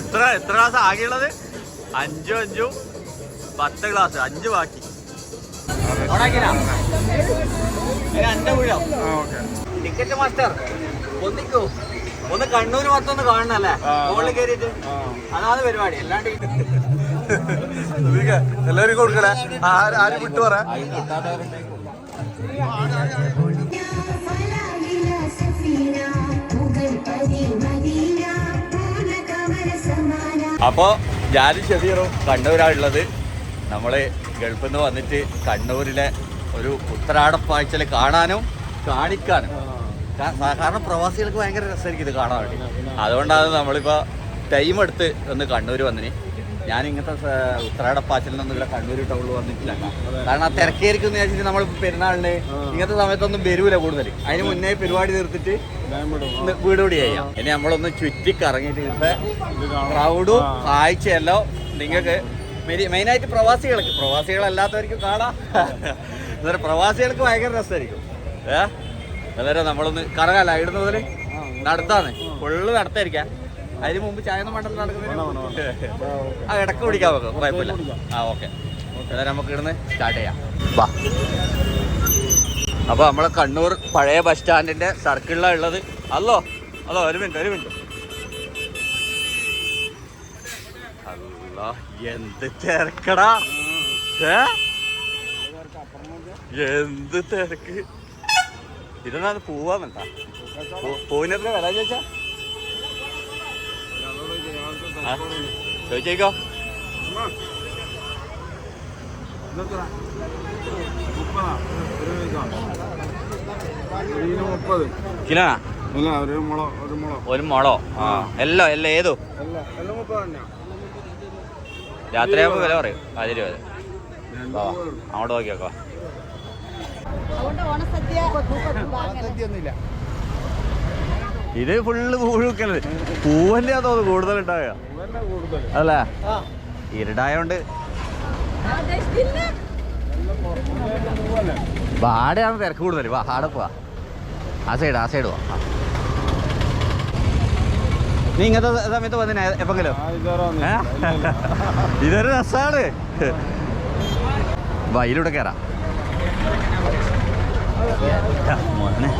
എത്ര എത്ര ക്ലാസ് ആകെയുള്ളത്? അഞ്ചോ അഞ്ചു പത്ത് ക്ലാസ് അഞ്ച് ബാക്കി. ടിക്കറ്റ് മാസ്റ്റർ ഒന്നിക്കോ? ഒന്ന് കണ്ണൂര് മൊത്തം ഒന്ന് കാണണല്ലേ ഗോളിൽ കയറിയിട്ട്? അതാണ് പരിപാടി അല്ലാണ്ട് എല്ലാവരും കൊടുക്കണേ. ആരും വിട്ടു പറ? മദീന അപ്പോ ഞാൻ ഷെഫീറും കണ്ണൂരാണുള്ളത്. നമ്മൾ ഗൾഫിൽ നിന്ന് വന്നിട്ട് കണ്ണൂരിലെ ഒരു ഉത്തരാടപ്പാഴ്ചയിൽ കാണാനും കാണിക്കാനും. കാരണം പ്രവാസികൾക്ക് ഭയങ്കര രസമായിരിക്കും ഇത് കാണാൻ വേണ്ടി. അതുകൊണ്ടാണ് നമ്മളിപ്പോൾ ടൈം എടുത്ത് ഒന്ന് കണ്ണൂർ വന്നിന്. ഞാൻ ഇങ്ങനത്തെ പാച്ചിൽ ഉത്തരാടപ്പാച്ചിലൊന്നും ഇവിടെ കണ്ണൂർ ടൗണിൽ വന്നിട്ടില്ല കാരണം ആ തിരക്കേരിക്കും എന്ന് വെച്ചിട്ട് നമ്മൾ പെരുന്നാളിന് ഇങ്ങനത്തെ സമയത്തൊന്നും വരൂല കൂടുതൽ. അതിന് മുന്നേ പരിപാടി തീർത്തിട്ട് ഇന്ന് വീട് കൂടി ചെയ്യാം. ഇനി നമ്മളൊന്ന് ചുറ്റി കറങ്ങിയിട്ട് ഇവിടുത്തെ ക്രൗഡും കാഴ്ചയല്ലോ നിങ്ങൾക്ക് മെയിനായിട്ട് പ്രവാസികൾക്ക് പ്രവാസികളല്ലാത്തവർക്ക് കാണാം. അന്നേരം പ്രവാസികൾക്ക് ഭയങ്കര രസമായിരിക്കും. ഏ? അന്നേരം നമ്മളൊന്ന് കറങ്ങാല്ല ഇവിടുന്ന് മുതൽ നടത്താന്ന്. ഫുള്ള് നടത്തായിരിക്കാം. അതിന് മുമ്പ് ചായ ഒന്നും വേണ്ടല്ലോ നടക്കുന്നില്ല ആ ഇടയ്ക്ക് കുടിക്കാം നമുക്ക്. കുഴപ്പമില്ല. ആ ഓക്കെ. അന്നേരം നമുക്ക് ഇവിടുന്ന് സ്റ്റാർട്ട് ചെയ്യാം. വാ. അപ്പൊ നമ്മളെ കണ്ണൂർ പഴയ ബസ് സ്റ്റാൻഡിന്റെ സർക്കിളിലാണ് ഉള്ളത്. അല്ലോ അല്ലോ ഒരു മിനിറ്റ് ഒരു മിനിറ്റ് അല്ലാ എന്ത് തിരക്കടാ? ഏ? എന്ത് തിരക്ക്? ഇതെന്നാ പോവാന്നുണ്ടാ പൂവിന് എത്ര വില ചോദിച്ചാ? ചോദിച്ചേക്കോ അല്ല ഒരു മുള ആ. എല്ലോ എല്ലോ ഏതോ? രാത്രിയാകുമ്പോ വില പറയും. പതിനു രൂപ. അങ്ങോട്ട് നോക്കിയോക്കോ. ഇത് ഫുള്ള് പൂഴുക്കൽ പൂവന്റെ തോന്നുന്നു കൂടുതൽ ഉണ്ടാവുക അല്ല? ഇരുടായോണ്ട്. വാടയാണ് തിരക്ക് കൂടുതൽ വാ ആടെ പോവാ. ആ സൈഡ് ആ സൈഡ് പോവാ. നീ ഇങ്ങനത്തെ സമയത്ത് വന്നിനാ എപ്പെങ്കിലും ഇതാരാ രസാണ്. വാ ഇതിലൂടെ കയറാം മോനെ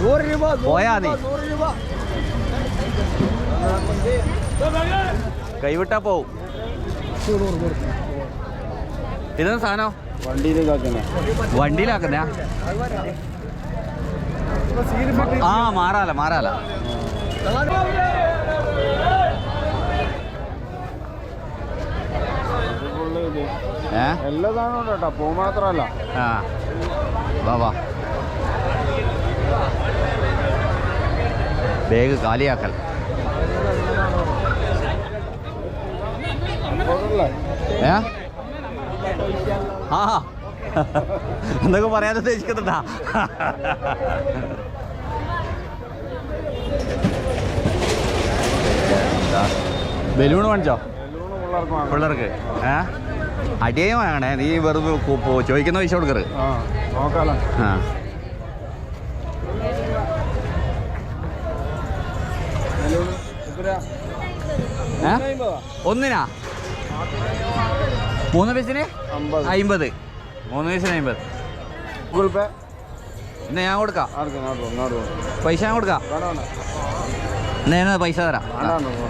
നൂറ് രൂപ പോയാ നീ കൈവിട്ടാ പോവും. ഇതെന്താ സാധനം? വണ്ടിയിലാക്കുന്ന വണ്ടിയിലാക്കുന്നേ ആ മാറാല മാറാല. ഏ? എല്ലാ സാധനവും ഉണ്ട് കേട്ടോ പൂ മാത്രമല്ല. ആ. വാ വാ. ബാഗ് കാലിയാക്കൽ. ഏ? ആ. എന്തൊക്കെ പറയാതെ ഉദ്ദേശിക്കുന്നുണ്ടാ? ബലൂൺ വാങ്ങിച്ചോ? പിള്ളേർക്ക്. ഏ? അടിയും വാങ്ങണേ. നീ വെറുതെ ചോദിക്കുന്ന പൈസ കൊടുക്കരുത്. ആ നോക്കാലോ ആ ബലൂണ് എത്രയാ ഏ അമ്പതാ ഒന്നിനാ? മൂന്ന് പൈസന് അമ്പത്. മൂന്ന് പൈസന് അമ്പത് ഗൂഗിൾ പേ എന്നാ ഞാൻ കൊടുക്കാം. പൈസ ഞാൻ കൊടുക്കാം. എന്നാ ഞാനത് പൈസ തരാം.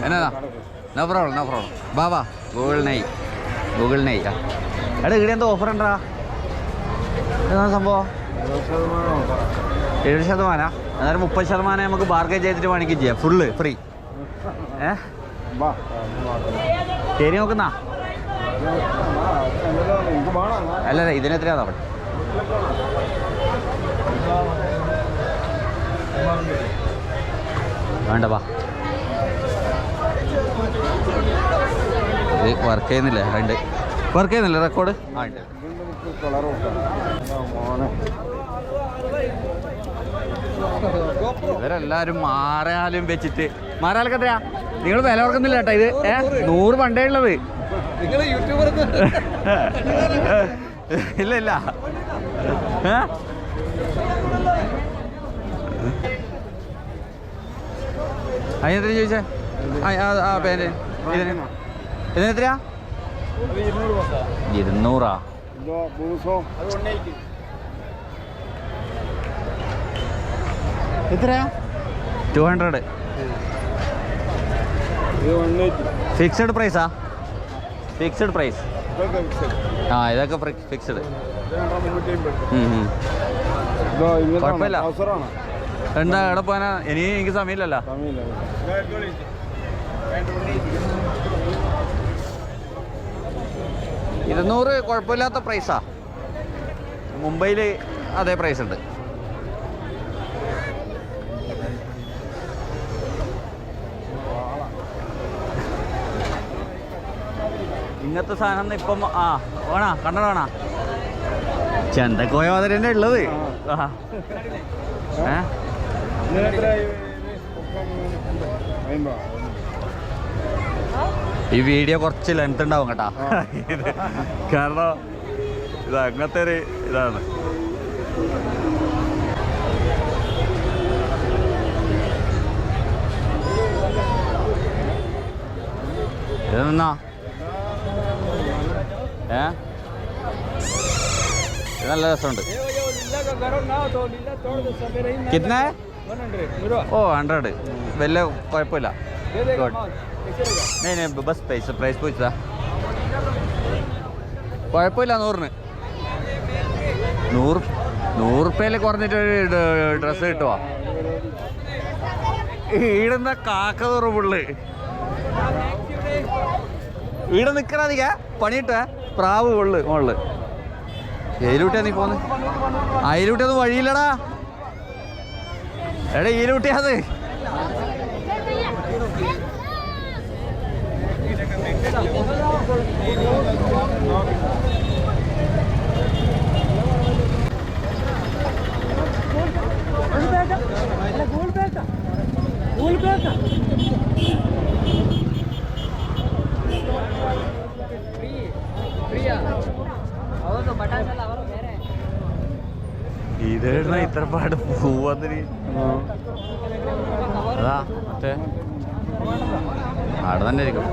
എന്നതാ നോ പ്രോബ്ലം നോ പ്രോബ്ലം ബാബാ ഗൂഗിൾ നെയ് ഗൂഗിൾ നെയ് ആ. എടാ ഇവിടെ എന്തോ ഓഫർ ഉണ്ടാ എന്താ സംഭവം. എഴുപത് ശതമാനം അന്നേരം മുപ്പത് ശതമാനം നമുക്ക് ബാർഗൈൻ ചെയ്തിട്ട് വേണമെങ്കിൽ ചെയ്യാം. ഫുള്ള് ഫ്രീ ഏ? വാ, ആ, ഒന്ന് വാ. ശരി നോക്കുന്ന. അല്ല അല്ല ഇതിന് എത്രയാ അവിടെ? വേണ്ട വാ. വർക്ക് ചെയ്യുന്നില്ല? ഉണ്ട്. വർക്ക് ചെയ്യുന്നില്ല? റെക്കോർഡ് ആ ഉണ്ട്. ഇവരെല്ലാരും മാറാലും വെച്ചിട്ട്. മാറാലൊക്കെ എത്രയാ? നിങ്ങൾ വില ഓർക്കുന്നില്ല കേട്ടോ ഇത്. ഏ നൂറ് പണ്ടേ ഉള്ളത്. ഇല്ല ഇല്ല. അതിനെത്ര ചോദിച്ചേ? ആ, പേര്. ഇതിനെത്രയാ ഇരുന്നൂറ്. എത്രയാ? Two hundred. ഫിക്സഡ് പ്രൈസാ ഫിക്സഡ് പ്രൈസ് ആ ഇതൊക്കെ ഫിക്സഡ് കുഴപ്പമില്ല. എന്താ എവിടെ പോകാനാ ഇനി എനിക്ക് സമയമില്ലല്ലോ. ഇരുന്നൂറ് കുഴപ്പമില്ലാത്ത പ്രൈസാ മുംബൈയിൽ അതേ പ്രൈസ് ഉണ്ട്. ഇങ്ങനത്തെ സാധനം ഇപ്പം ആ വേണാ? കണ്ണട വേണാ? ചെന്തക്കോയ മാതിരി ഉള്ളത് എത്രയായി? അമ്പത്. ഈ വീഡിയോ കുറച്ച് ലെങ്ത് ഉണ്ടാവും കേട്ടാ. കാരണം ഇത് അങ്ങനത്തെ ഒരു ഇതാണ്. ഇത് നിന്നാ? ഏ? നല്ല രസമുണ്ട്. കിന്നെ ഓ ഹൺഡ്രഡ് വലിയ കുഴപ്പമില്ല. ഗുഡ് ബസ് പൈസ പ്രൈസ് പോയിച്ചതാ. കുഴപ്പമില്ല നൂറിന്. നൂറ് നൂറുപ്യയിൽ കുറഞ്ഞിട്ട് ഒരു ഡ്രസ്സ് കിട്ടുവാ? ഈടുന്ന കാക്ക തുറ പുള്ളി. ഈടെ നിൽക്കണ അധിക പണിയിട്ടേ പ്രാവ് ഉള്ളു മുകളിൽ ഏലൂട്ടിയാ നീ പോന്ന്? അയിലൂട്ടിയൊന്നും വഴിയില്ലടാ. എടാ ഈലൂട്ടിയത് ഇതേടാ ഇത്ര പാട് പോവാന്നിരി അതാ മറ്റേ. അവിടെ തന്നെ ആയിരിക്കും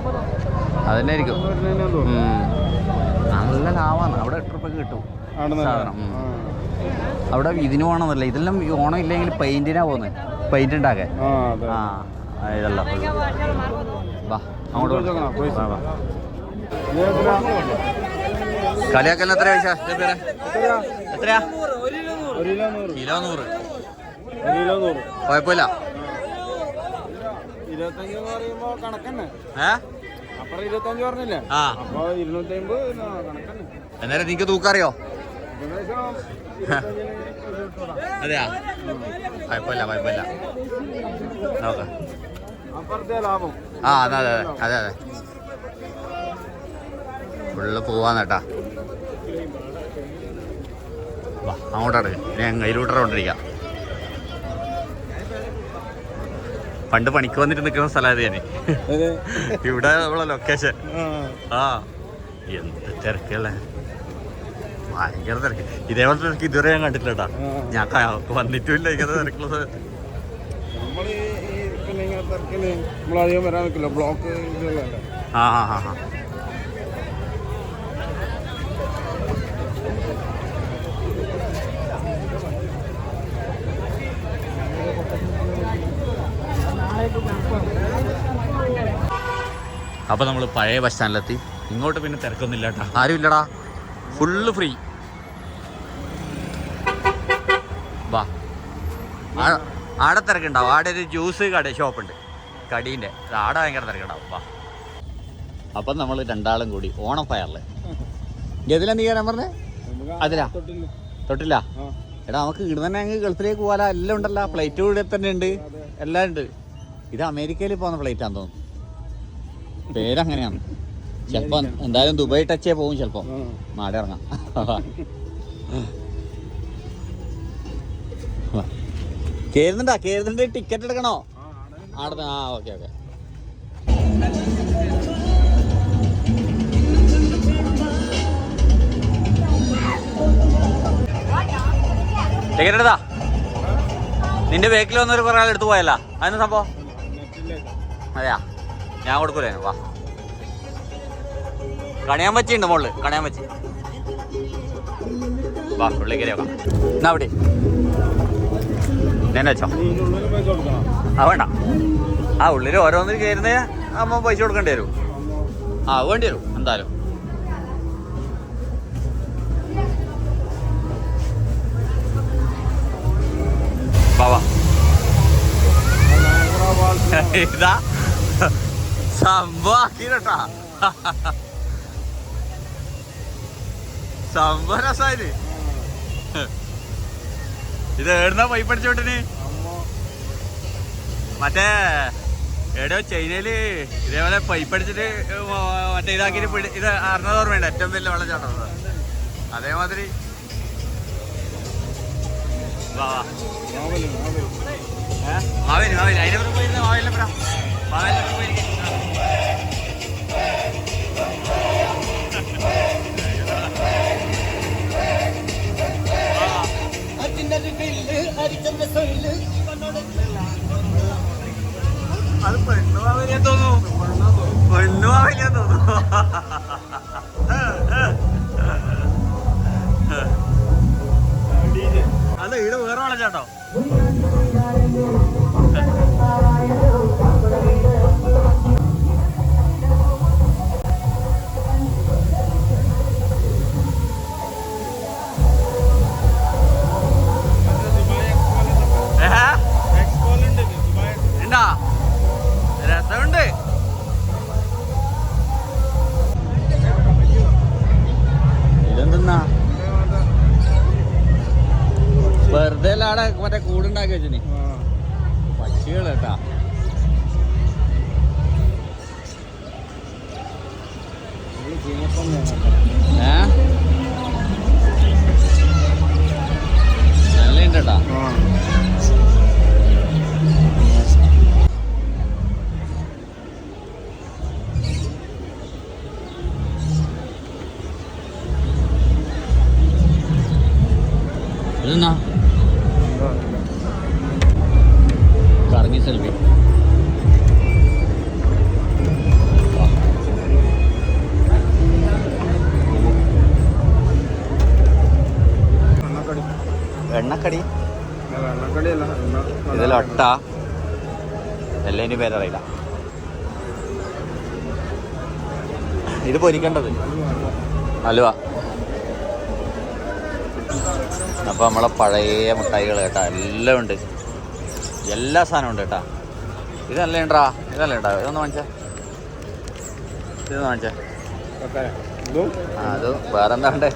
അതന്നെ ആയിരിക്കും. നല്ല ലാവാണ്. അവിടെ എട്ട് റുപ്യക്ക് കിട്ടും? സാധനം. അവിടെ ഇതിന് ഓണമെന്നല്ല ഇതെല്ലാം ഓണം ഇല്ലെങ്കിൽ പെയിന്റിനാ പോകുന്നത് പെയിന്റ് ഉണ്ടാക്കാൻ ആ, ഇതല്ല. വാ അങ്ങോട്ട് വാ. വാ, കളിയാക്കൽ എത്ര പൈസ? എത്രയാ? കിലോ നൂറ്. കുഴപ്പമില്ല. അന്നേരം നിങ്ങക്ക് നിനക്ക് തൂക്കറിയോ. അതെയാ? കുഴപ്പമില്ല കുഴപ്പമില്ല. നോക്കാം. ആ അതെ അതെ. അതെ അതെ. ഫുള്ള് പോവാന്ന് കേട്ടാ വാ അങ്ങോട്ടാണ്. ഞാൻ കയ്യിലൂട്ടറ കൊണ്ടിരിക്കാം പണ്ട് പണിക്ക് വന്നിട്ട് നിൽക്കുന്ന സ്ഥലമായത് ഞാൻ. ഇവിടെ നമ്മളെ ലൊക്കേഷൻ ആ. എന്ത് തിരക്കല്ലേ ഭയങ്കര തിരക്ക്. ഇതേപോലെ തിരക്ക് ഇതുവരെ ഞാൻ കണ്ടിട്ടില്ലട്ടാ. ഞാൻ വന്നിട്ടും വന്നിട്ടുമില്ല ഇങ്ങനെ തിരക്കുള്ള ഇതുള്ളതല്ലേ? ആ ആ ആ. ആ അപ്പൊ നമ്മൾ പഴയ ബസ് സ്റ്റാൻഡിലെത്തി ഇങ്ങോട്ട് പിന്നെ തിരക്കൊന്നുമില്ല കേട്ടോ ആരും ഇല്ലടാ ഫുള്ള് ഫ്രീ വാ. ആടെ തിരക്കുണ്ടാവും. ആടെ ഒരു ജ്യൂസ് കട ഷോപ്പുണ്ട് കടീന്റെ ആടെ ഭയങ്കര തിരക്കുണ്ടാവും. വാ. അപ്പം നമ്മൾ രണ്ടാളും കൂടി ഓണം ഫയറിൽ ഗതില നീ കയറാൻ പറഞ്ഞേ? അതിലാ? തൊട്ടില്ല എടാ നമുക്ക് ഇവിടെ തന്നെ അങ്ങ് ഗൾഫിലേക്ക് പോകാല എല്ലാം ഉണ്ടല്ലോ. ഫ്ലൈറ്റ് കൂടെ തന്നെ ഉണ്ട്. എല്ലാം ഉണ്ട്. ഇത് അമേരിക്കയിൽ പോകുന്ന ഫ്ലൈറ്റ് ആണെന്ന് തോന്നുന്നു. പേരങ്ങനെയാണ്. ചിലപ്പോ എന്തായാലും ദുബായ് ടച്ചേ പോകും ചിലപ്പോ. മാട ഇറങ്ങാം കേറുന്നുണ്ടാ? കേറുന്നുണ്ട്. ടിക്കറ്റ് എടുക്കണോ? ആടെ ആ ഓക്കെ ഓക്കെ. ടിക്കറ്റ് എടുത്താ നിന്റെ ബേക്കിൽ വന്നൊരു കുറേ ആൾ എടുത്തു പോയല്ല അതിന് സംഭവം? അതെയാ? ഞാൻ കൊടുക്കൂലേ? വാ. കണിയാൻ പറ്റിയുണ്ട് മോൾ. കണിയാൻ പറ്റി. വാ ഉള്ളിൽ കയറി നോക്കാം എന്നാ അവിടെ. കൊടുക്കണം ആ വേണ്ട. ആ ഉള്ളിൽ ഓരോന്നിൽ കയറുന്ന അമ്മ പൈസ കൊടുക്കേണ്ടി വരും. ആ വേണ്ടി വരും എന്തായാലും. വാ വാ. ഇതാ സംഭവാക്കിട്ടാ സംഭവ രസായത് ഇത് എവിടുന്ന പൈപ്പ് അടിച്ചോട്ടിന് മറ്റേ എവിടെയോ ചൈനയിൽ ഇതേപോലെ പൈപ്പ് അടിച്ചിട്ട് മറ്റേ ഇതാക്കിട്ട് പിടി- ഇത് അറിഞ്ഞത് ഓർമ്മയുണ്ട്. ഏറ്റവും വലിയ വെള്ളച്ചാട്ടം അത്. അതേമാതിരി. വാ. മാവൽ മാവൽ. പുറത്ത് പോയിരുന്ന മാവേലിന്റെ പുറം മാവേലിന്റെ പുറത്ത് പോയിരിക്കും. അത് പെണ്ണു മാവേലിയാ തോന്നുന്നു. പെണ്ണു മാവേലിയാ തോന്നുന്നു. അല്ല ഇവിടെ വേറെ വെള്ളച്ചാട്ടോ ആടെ മറ്റേ കൂടുണ്ടാക്കി വെച്ചിന്. പക്ഷികൾ കേട്ടാ ഏ? നല്ല ഉണ്ട് കേട്ടാ പൊരിക്കേണ്ടത് അലുവ. അപ്പോൾ നമ്മളെ പഴയ മിഠായികൾ കേട്ടാ എല്ലാം ഉണ്ട്. എല്ലാ സാധനവും ഉണ്ട് കേട്ടാ. ഇതല്ലേ ഉണ്ടാ? ഇതല്ലേ ഉണ്ടാ? ഇതൊന്ന് വാങ്ങിച്ചാ. ഇതൊന്ന് വാങ്ങിച്ചാ. ആ അത് വേറെ എന്താ ഉണ്ട്?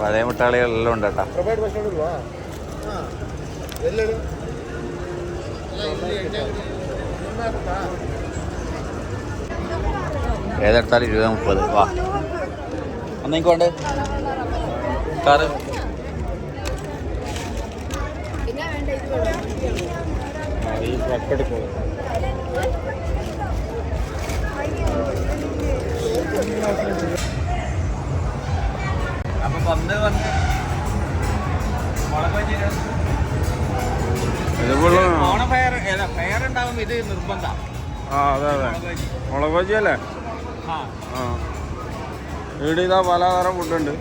പഴയ മുട്ടാളികളെല്ലാം ഉണ്ട് കേട്ടാ. ഏതെടുത്താലും ഇരുപത് മുപ്പത്. വാ. അന്നേക്കോണ്ട് വേണ്ടേ? കാറ്. അപ്പൊ പന്ത് വന്ന് മുളക് വെച്ചിട്ട് ഇതുപോലെ ഓണ ഫയർ ഇത് നിർബന്ധം. ആ അതെ അതെ. മുളക് ബജി അല്ലേ? ആ. ആ. ഇവിടെ ഇതാ പലതരം ഫുഡുണ്ട്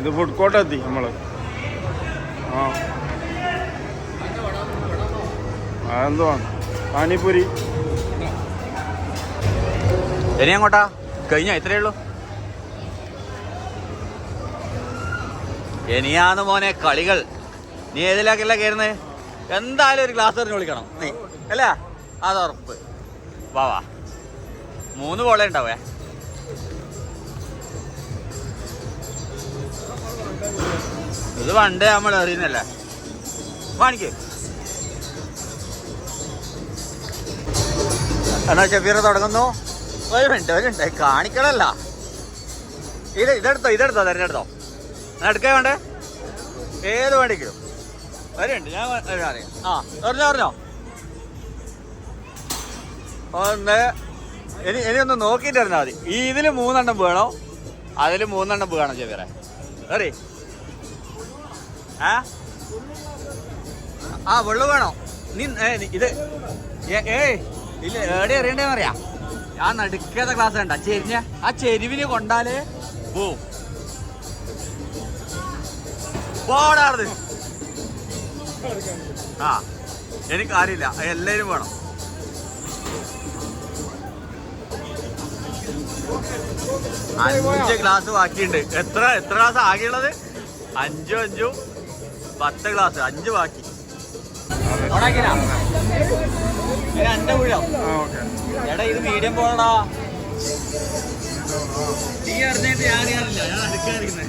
ഇത് ഫുഡ് കോർട്ട് എത്തി നമ്മൾ. ആ. അതെന്തുവാ? പാനിപ്പൂരി. ഇനി അങ്ങോട്ടാ. കഴിഞ്ഞ? ഇത്രയേ ഉള്ളൂ. ഇനിയാന്ന് മോനെ കളികൾ. നീ ഏതിലാക്കല്ല കയറുന്നത് എന്തായാലും ഒരു ഗ്ലാസ് എറിഞ്ഞ് വിളിക്കണം നീ. അല്ല? അത് ഉറപ്പ്. വാ വാ. മൂന്ന് ബോളേ ഉണ്ടാവേ ഇത് പണ്ട് നമ്മൾ എറിയുന്നല്ലേ കാണിക്ക് എന്നാ ഷബീർ തുടങ്ങുന്നു? ഒരു മിനിറ്റ് ഒരു മിനിറ്റ്. കാണിക്കണല്ല. ഇത് ഇതെടുത്തോ ഇതെടുത്തോ തിരഞ്ഞെടുത്തോ എടുക്കേ വേണ്ടേ? ഏത് വേണ്ടിക്കും? മിനിറ്റ് ഞാൻ അറിയാം ആ പറഞ്ഞോ പറഞ്ഞോ. ഒന്ന് ഇനി ഇനി ഒന്ന് നോക്കിയിട്ട് ഇരുന്നാൽ മതി. ഈ ഇതിൽ മൂന്നെണ്ണം വേണോ? അതിൽ മൂന്നെണ്ണം വേണം ചെവിയറെ ഏറി ആ ആ വെള്ളു വേണോ? നീ ഇത് ഏയ് ഇല്ല ഏടെ എറിയണ്ടേന്ന് അറിയാം. ആ നടുക്കാത്ത ക്ലാസ് കണ്ട. ചെരിഞ്ഞ ആ ചെരുവിന് കൊണ്ടാലേ പോവും ആ എനിക്ക് ആരില്ല എല്ലാവരും വേണം. അഞ്ച് ഗ്ലാസ് ബാക്കിയുണ്ട്. എത്ര എത്ര ഗ്ലാസ് ആകെയുള്ളത്? അഞ്ചും അഞ്ചും? പത്ത് ഗ്ലാസ്. അഞ്ച് ബാക്കി. എന്റെ വീഴോ എടാ ഇത് മീഡിയം പോകണടാ നീ അറിഞ്ഞിട്ട് ഞാൻ അറിയില്ല ഞാൻ അടുക്കാതിരിക്കുന്നത്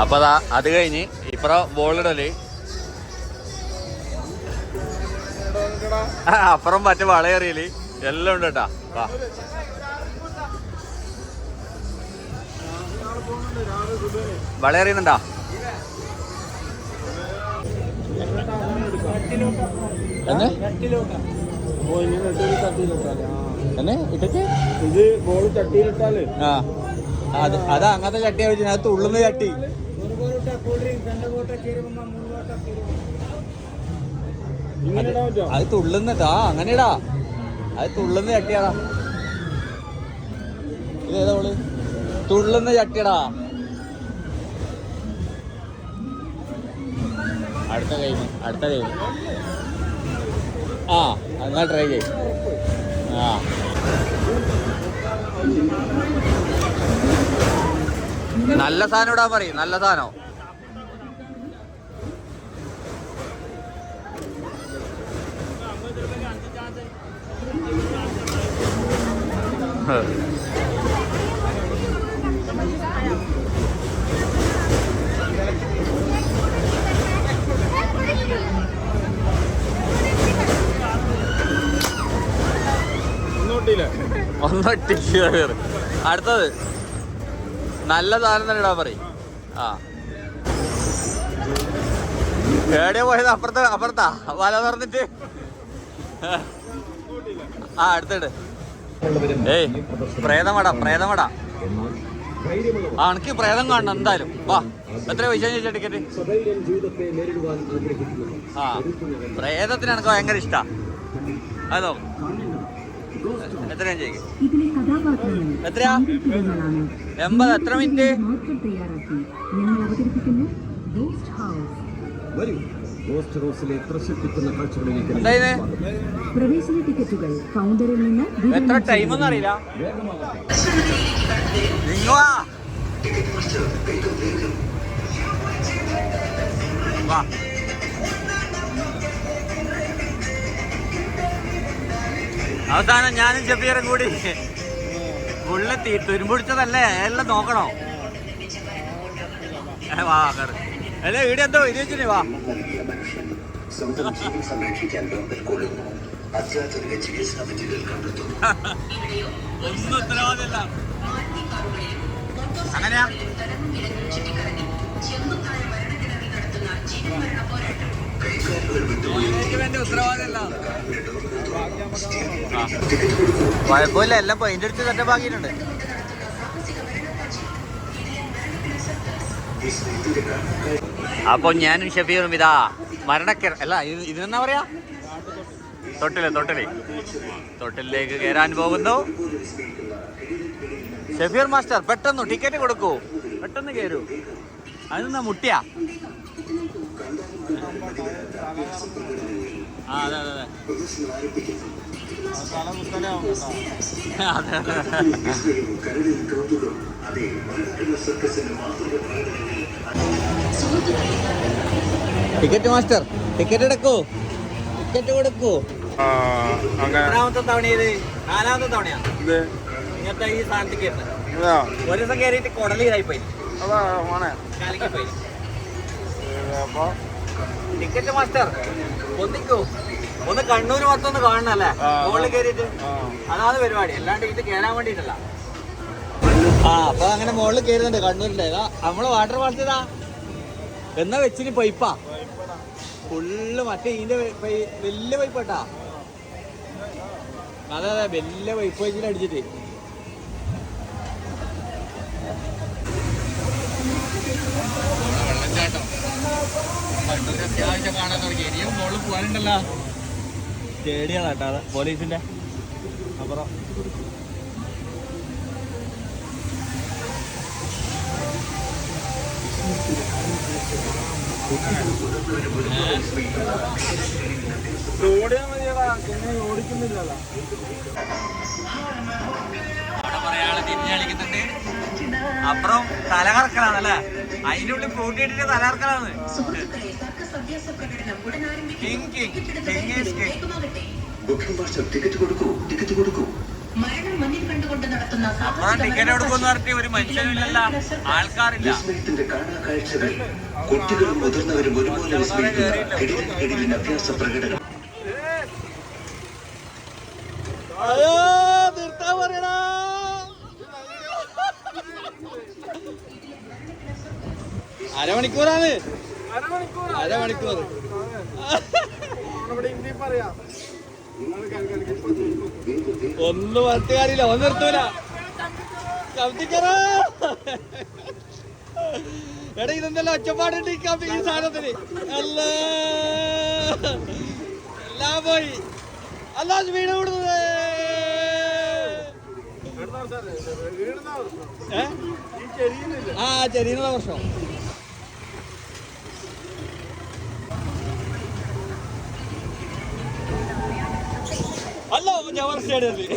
അപ്പൊ അതാ അത് കഴിഞ്ഞ് ഇപ്പറ ബോളിടൽ. അപ്പുറം മറ്റേ വളയെറിയൽ. എല്ലാം ഉണ്ട് കേട്ടാ. വാ. വളയെറിയുന്നുണ്ടാ? എന്നെ? ഇട്ടിട്ട്? ഇത് ബോൾ ചട്ടിയിലിട്ടാലേ ആ. അത് അത് അങ്ങനത്തെ ചട്ടിയാ വെച്ചു അത് തുള്ളുന്ന ചട്ടി. അത് തുള്ളുന്നതാ. അങ്ങനെടാ. അത് തുള്ളുന്ന ചട്ടിയാടാ. ഇത് ഏതാ ഓൾ തുള്ളുന്ന ചട്ടിയടാ. അടുത്ത കഴിഞ്ഞു അടുത്ത കഴിഞ്ഞു ആ. ട്രൈ നല്ല സാധനം ഇടാൻ പറയും നല്ല സാധനം. ഒന്നോട്ടില്ലേ ഒന്നൊട്ടിക്ക് കയറി അടുത്തത്. നല്ല സാധനം തന്നെ ഇടാൻ പറയും. ആ. എവിടെയാ പോയത്? അപ്പുറത്ത് അപ്പുറത്താ? വല തുറന്നിട്ട്. ആ അടുത്തിട്ട് ഏയ് പ്രേതമടാ പ്രേതമടാ. ആ എനിക്ക് പ്രേതം കാണണം എന്തായാലും. വാ എത്ര പൈസ ചോദിച്ചാ ടിക്കറ്റ്? ആ പ്രേതത്തിന് എനിക്ക് ഭയങ്കര ഇഷ്ടാ. അതോ? എത്രയാ ചെയ്യും ഇതിലെ കഥാപാത്രങ്ങൾ എത്രയാ? എൺപത് എത്ര മിനിറ്റ്? പ്രവേശന ടിക്കറ്റുകൾ കൗണ്ടറിൽ നിന്ന് എത്ര ടൈം ഒന്നും അറിയില്ല? വാ. അവസാനം ഞാനും ചെപ്പിയറും കൂടി ഉള്ളെത്തി തുരുമ്പുടിച്ചതല്ലേ? എല്ലാം നോക്കണോ? അല്ലെ വാ അല്ലേ ഇവിടെ എന്തോ? ഇരുവച്ചിനി വാ. സ്വന്തം ജീവൻ സംരക്ഷിക്കാൻ വെമ്പൽ കൊള്ളുന്നു. അത്യാധുനിക ചികിത്സാ വിദ്യകൾ കണ്ടെത്തുന്നു. ഒന്നും ഉത്തരവാദില്ല അങ്ങനെയാ. ഉത്തരവാദില്ല കുഴപ്പമില്ല എല്ലാം പെയിന്റ് അടിച്ച് സെറ്റപ്പ് ആക്കിയിട്ടുണ്ട്. അപ്പൊ ഞാനും ഷഫീറും ഇതാ മരണക്കെ അല്ല ഇത് ഇതിനെന്നാ പറയാ? തൊട്ടിൽ തൊട്ടിൽ. തൊട്ടിലേക്ക് കയറാൻ പോകുന്നു. ഷഫീർ മാസ്റ്റർ പെട്ടെന്ന് ടിക്കറ്റ് കൊടുക്കൂ. പെട്ടെന്ന് കയറൂ അതെന്നാ മുട്ടിയാ? അതെ അതെ അതെ. ടിക്കറ്റ് മാസ്റ്റർ ടിക്കറ്റ് എടുക്കൂ. ടിക്കറ്റ് കൊടുക്കൂ. എത്രാമത്തെ തവണ ഇത് നാലാമത്തെ തവണയാ? ഇങ്ങനത്തെ ഈ സ്ഥാനത്ത് ടിക്കറ്റ് ഇതാ. ഒരു ദിവസം കയറിയിട്ട് കുടലിതായി പോയി. അതാ കാലിക്ക് പോയി. അപ്പൊ? ടിക്കറ്റ് മാസ്റ്റർ ഒന്നിക്കോ. ഒന്ന് കണ്ണൂർ മൊത്തം ഒന്ന് കാണണല്ലേ. മുകളിൽ കയറിയിട്ട് അതാണ് പരിപാടി. അല്ലാണ്ട് ഇത് കയറാൻ വേണ്ടിട്ടല്ല ആ അപ്പൊ അങ്ങനെ മുകളിൽ കയറുന്നുണ്ട് കണ്ണൂരിന്റെ നമ്മൾ വാട്ടർ ഫാൾസ് ഇതാ. എന്നാ വെച്ചിന് പൈപ്പാ? ഫുള്ള് മറ്റേ ഇതിന്റെ വലിയ പൈപ്പ് കേട്ടാ അതെ അതെ വലിയ പൈപ്പ് വെച്ചിട്ട് അടിച്ചിട്ട്. വെള്ളച്ചാട്ടം. കണ്ണൂർ അത്യാവശ്യം കാണാൻ തുടങ്ങി. ഇനിയും മുകളിൽ പോകാനുണ്ടല്ലോ. പേടിയാണ് കേട്ടോ അത് പോലീസിന്റെ അപ്പുറം. ഓടിയാ മതിയടാ പിന്നെ ഓടിക്കുന്നില്ലല്ലോ അവിടെ പറയാളെ തിരിഞ്ഞ് അപ്പുറം തലകറക്കലാണല്ലേ അതിനുള്ളിൽ ഉള്ളിൽ കൂട്ടിയിട്ടിട്ട് തലകറക്കലാണ്. മരണം മുന്നിൽ നടത്തുന്ന കുട്ടികളും മുതിർന്നവരും ഒരുപോലെ വിസ്മയിക്കുന്ന അഭ്യാസ പ്രകടനം അരമണിക്കൂറാണ്. അരമണിക്കൂർ. ഒന്നും പറഞ്ഞിട്ട് കാര്യമില്ല ഒന്നും നിർത്തൂല. എടാ ഇതെന്തല്ല ഒച്ചപ്പാടുണ്ട് ഈ സാധനത്തിന്? അല്ല. എല്ലാം പോയി. അല്ലാ വീട് കൂടുന്നത് ആ ചെറിയ പ്രശ്നം. ജവഹർ സ്റ്റേഡിയത്തിൽ.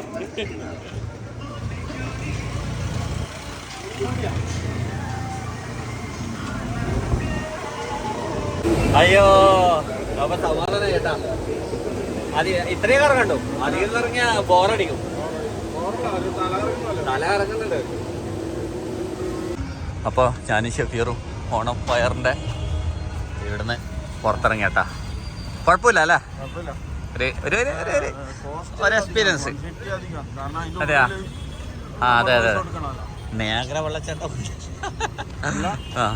അയ്യോ അപ്പൊ സമാധാനം ചേട്ടാ അത് ഇത്രയും കറങ്ങണ്ടോ അധികം കറങ്ങിയ ബോറടിക്കും തല കറങ്ങുന്നുണ്ട്. അപ്പോൾ ഞാൻ ഷഫീറും ഓണം ഫയറിന്റെ ഇവിടുന്ന് പുറത്തിറങ്ങിയേട്ടാ. കുഴപ്പമില്ല അല്ലേ? കുഴപ്പമില്ല. ഒരു ഒരു ഒരു ഒരു- എക്സ്പീരിയൻസ് അതെയാ? ആ അതെ അതെ നേഗ്ര വെള്ളച്ചാട്ടം ആ.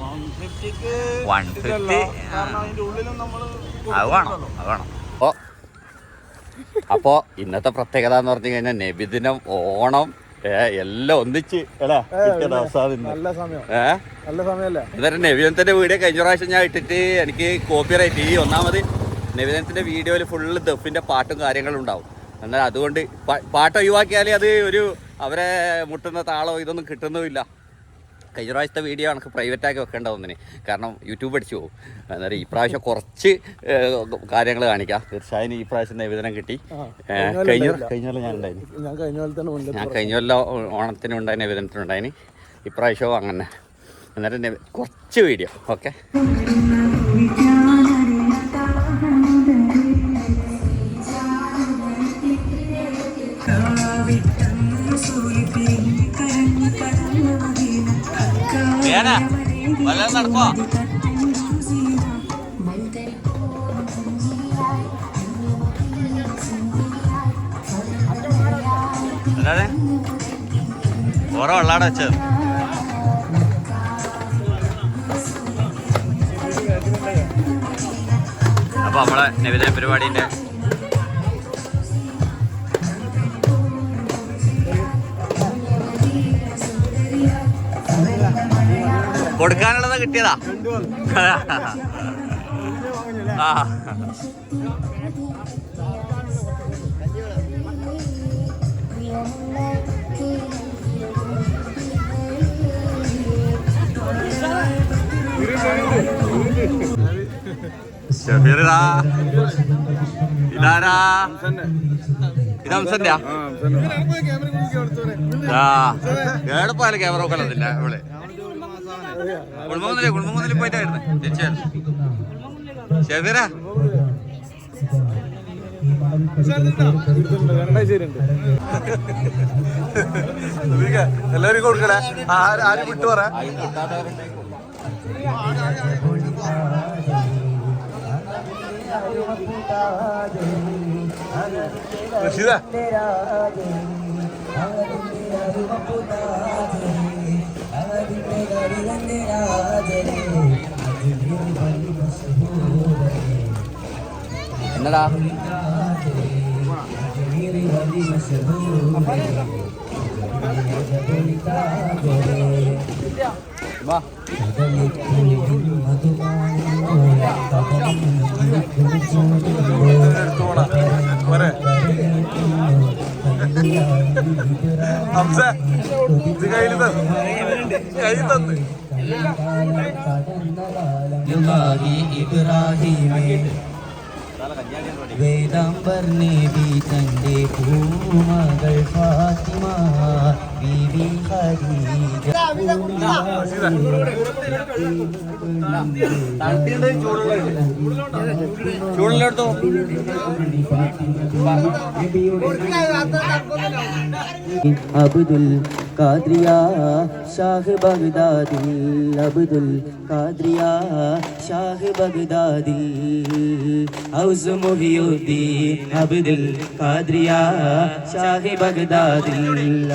150 ക്ക് 150, ആ. കാരണം അതിന്റെ ഉള്ളിലും നമ്മൾ അത് വേണം അത് വേണം. അപ്പോ അപ്പോ ഇന്നത്തെ പ്രത്യേകത എന്ന് പറഞ്ഞു കഴിഞ്ഞാൽ നബിദിനം ഓണം ഏ, എല്ലാം ഒന്നിച്ച് എന്നിട്ട് നബിദിനത്തിന്റെ വീഡിയോ കഴിഞ്ഞ പ്രാവശ്യം ഞാൻ ഇട്ടിട്ട് എനിക്ക് കോപ്പി റൈറ്റ് ഈ ഒന്നാമത് നബിദിനത്തിന്റെ വീഡിയോയിൽ ഫുള്ള് ദഫിന്റെ പാട്ടും കാര്യങ്ങളും ഉണ്ടാവും. എന്നാൽ അതുകൊണ്ട് പാട്ട് ഒഴിവാക്കിയാൽ അത് ഒരു അവരെ മുട്ടുന്ന താളോ ഇതൊന്നും കിട്ടുന്നുമില്ല കഴിഞ്ഞ പ്രാവശ്യത്തെ വീഡിയോ എനിക്ക് പ്രൈവറ്റ് ആക്കി വെക്കേണ്ട ഒന്നിന് കാരണം യൂട്യൂബ് അടിച്ചു പോകും. അന്നേരം ഈ പ്രാവശ്യം കുറച്ച് കാര്യങ്ങൾ കാണിക്കാം. തീർച്ചയായും ഈ പ്രാവശ്യം നിവേദനം കിട്ടി. കഴിഞ്ഞ കഴിഞ്ഞ ഞാൻ ഉണ്ടായിരുന്നു ഞാൻ കഴിഞ്ഞ കൊല്ലം ഓണത്തിന് ഉണ്ടായിന് നിവേദനത്തിനുണ്ടായിന്. ഇപ്രാവശ്യവും അങ്ങനെ. അന്നേരം കുറച്ച് വീഡിയോ. ഓക്കെ. നടക്കുവോ? എന്താണ് ഓരോ വെള്ളാടെ വെച്ചത്. അപ്പൊ നമ്മളെ നബിദിന പരിപാടിന്റെ കൊടുക്കാനുള്ളത് കിട്ടിയതാ. ആ. ഷഫീറാ ഇതാരാ? ഇത് ഹംസന്റെ. ആ. ഏടെ പോയാലും ക്യാമറ നോക്കലതില്ല ഇവിടെ കുടുംബമൊന്നുമില്ല കുടുംബമൊന്നുമില്ല പോയിട്ടായിരുന്നു. തിരിച്ചായിരുന്നു ഷഫീറാ. എല്ലാരും കൊടുക്കണേ ആരും വിട്ടു പറ. റഷീദ. എന്നടാ വാ എടുത്തോളാം ഹംസ ഇത് കയ്യിൽ തന്നു. കയ്യിൽ തന്നു. വേദാംബർ നേബി തന്റെ പൂമകൾ ഫാത്തിമ. ബീബി അബ്ദുൽ കാദ്രിയ ഷാഹ് ബഗ്ദാദിൽ അബ്ദുൽ കാദ്രിയ ഷാഹ് ബഗ്ദാദിൽ. ഔസ് മുഹിയുദ്ദീൻ അബ്ദുൽ കാദ്രിയ ഷാഹ് ബഗ്ദാദിൽ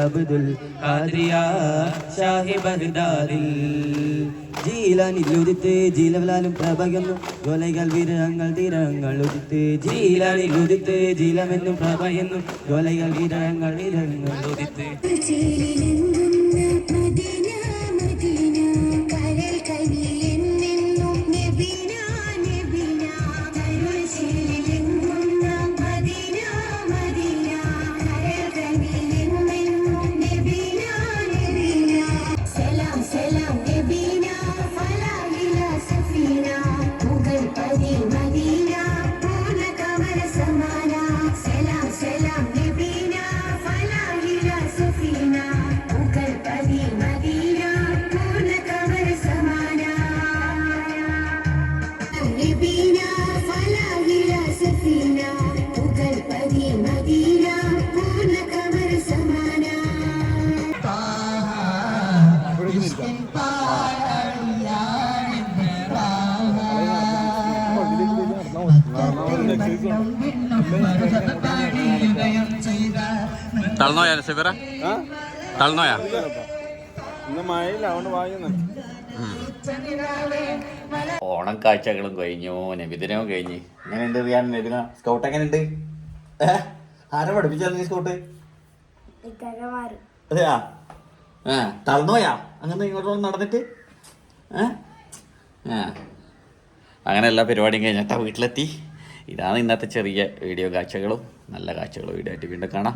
അബ്ദുൽ ഖാദ്രിയ ഷാഹ് ജീലവലാലും പ്രഭയുന്നു ഗോലകൾ വിരഹങ്ങൾ തീരങ്ങൾ ഉദിത്ത് ജീലാനിലുദിത്ത് ജീലമെന്നും പ്രഭയെന്നും ഗോലകൾ വിരഹങ്ങൾ വിരങ്ങൾ ഉദിത്ത് തളർന്നോയാ സിബിറ തളർന്നോയാ ഇന്ന് മഴയില്ല അതുകൊണ്ട് വായുന്നു. ഓണം കാഴ്ചകളും കഴിഞ്ഞു നബിദിനവും കഴിഞ്ഞ്. എങ്ങനെയുണ്ട് റിയാൻ നബിന സ്കൗട്ട് എങ്ങനെയുണ്ട്? ആരാ പഠിപ്പിച്ചത് നീ സ്കൗട്ട് അതെയാ? ഏ തളർന്നോയാ അങ്ങനെ ഇങ്ങോട്ട് നടന്നിട്ട്? ഏ? അങ്ങനെ എല്ലാ പരിപാടിയും കഴിഞ്ഞിട്ടാ വീട്ടിലെത്തി. ഇതാണ് ഇന്നത്തെ ചെറിയ വീഡിയോ കാഴ്ചകളും. നല്ല കാഴ്ചകളും വീഡിയോ ആയിട്ട് വീണ്ടും കാണാം.